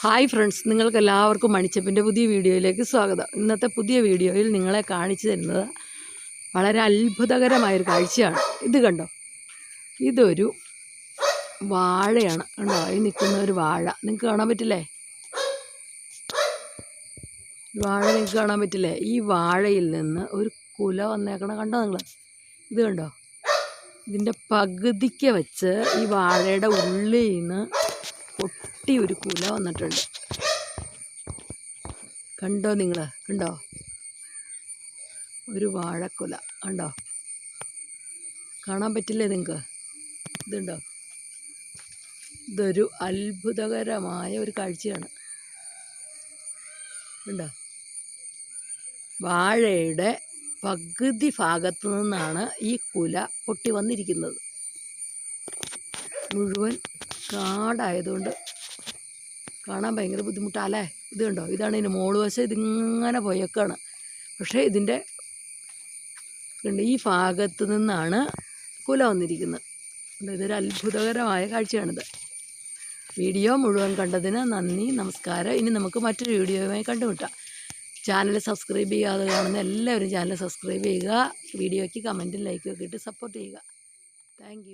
Hi friends നിങ്ങൾക്ക് എല്ലാവർക്കും മണിച്ചപ്പിന്റെ പുതിയ വീഡിയോയിലേക്ക് സ്വാഗതം. ഇന്നത്തെ പുതിയ വീഡിയോയിൽ നിങ്ങളെ കാണിച്ചു തരുന്നത് വളരെ അത്ഭുതകരമായൊരു കാഴ്ചയാണ്. ഇത് കണ്ടോ? ഇതൊരു വാഴയാണ് കണ്ടോ? ഈ നിൽക്കുന്ന ഒരു വാഴ. നിങ്ങൾക്ക് കാണാൻ പറ്റില്ലേ? വാഴ നിങ്ങൾക്ക് കാണാൻ പറ്റില്ലേ? ഈ വാഴയിൽ നിന്ന് ഒരു കുല വന്നേക്കണം കണ്ടോ നിങ്ങൾ ഇത് കണ്ടോ? ഇതിന്റെ പകുതിക്ക് വെച്ച് ഈ വാഴയുടെ ഉള്ളിൽ നിന്ന് പൊട്ടി ഒരു കുല വന്നിട്ടുണ്ട്. കണ്ടോ നിങ്ങൾ കണ്ടോ? ഒരു വാഴക്കുല. കണ്ടോ? കാണാൻ പറ്റില്ലേ നിങ്ങൾക്ക് ഇതുണ്ടോ? ഇതൊരു അത്ഭുതകരമായ ഒരു കാഴ്ചയാണ്. ഉണ്ടോ വാഴയുടെ പകുതി ഭാഗത്തു നിന്നാണ് ഈ കുല പൊട്ടി വന്നിരിക്കുന്നത്. മുഴുവൻ കാടായതുകൊണ്ട് കാണാൻ ഭയങ്കര ബുദ്ധിമുട്ടല്ലേ? ഇത് കണ്ടോ? ഇതാണ് ഇതിന്റെ മോൾ വശം. ഇതിങ്ങനെ പോയേക്കാണ്. പക്ഷേ ഇതിന്റെ ഈ ഭാഗത്ത് നിന്നാണ് കുല വന്നിരിക്കുന്നത്. ഇതൊരു അത്ഭുതകരമായ കാഴ്ചയാണിത്. വീഡിയോ മുഴുവൻ കണ്ടതിന് നന്ദി നമസ്കാരം. ഇനി നമുക്ക് മറ്റൊരു വീഡിയോയുമായി കണ്ടുമുട്ടാം. ചാനൽ സബ്സ്ക്രൈബ് ചെയ്യാതെ കാണുന്ന എല്ലാവരും ചാനൽ സബ്സ്ക്രൈബ് ചെയ്യുക. വീഡിയോയ്ക്ക് കമന്റും ലൈക്കും ഒക്കെ ഇട്ട് സപ്പോർട്ട് ചെയ്യുക. താങ്ക്